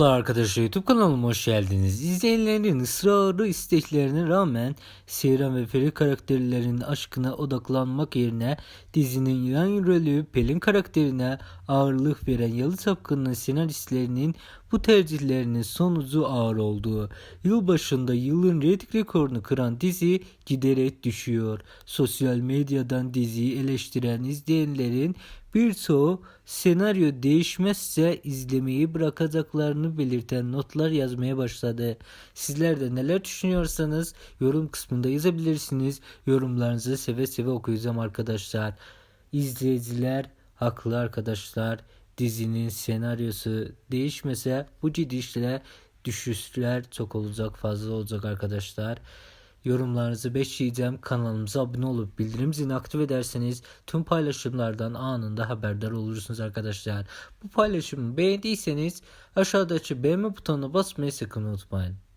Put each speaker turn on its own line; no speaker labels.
Merhaba arkadaşlar YouTube kanalıma hoş geldiniz. İzleyenlerin ısrarlı isteklerine rağmen Seyran ve Peri karakterlerinin aşkına odaklanmak yerine dizinin yan rolü Pelin karakterine ağırlık veren Yalı Sapkın'ın senaristlerinin bu tercihlerinin sonucu ağır olduğu. Yılbaşında yılın reyting rekorunu kıran dizi giderek düşüyor. Sosyal medyadan diziyi eleştiren izleyenlerin Birçoğu senaryo değişmezse izlemeyi bırakacaklarını belirten notlar yazmaya başladı. Sizler de neler düşünüyorsanız yorum kısmında yazabilirsiniz. Yorumlarınızı seve seve okuyacağım arkadaşlar. İzleyiciler haklı arkadaşlar. Dizinin senaryosu değişmese bu gidişle düşüşler çok olacak fazla olacak arkadaşlar. Yorumlarınızı bekleyeceğim. Kanalımıza abone olup bildirim zilini aktif ederseniz tüm paylaşımlardan anında haberdar olursunuz arkadaşlar. Bu paylaşımı beğendiyseniz aşağıdaki beğenme butonuna basmayı sakın unutmayın.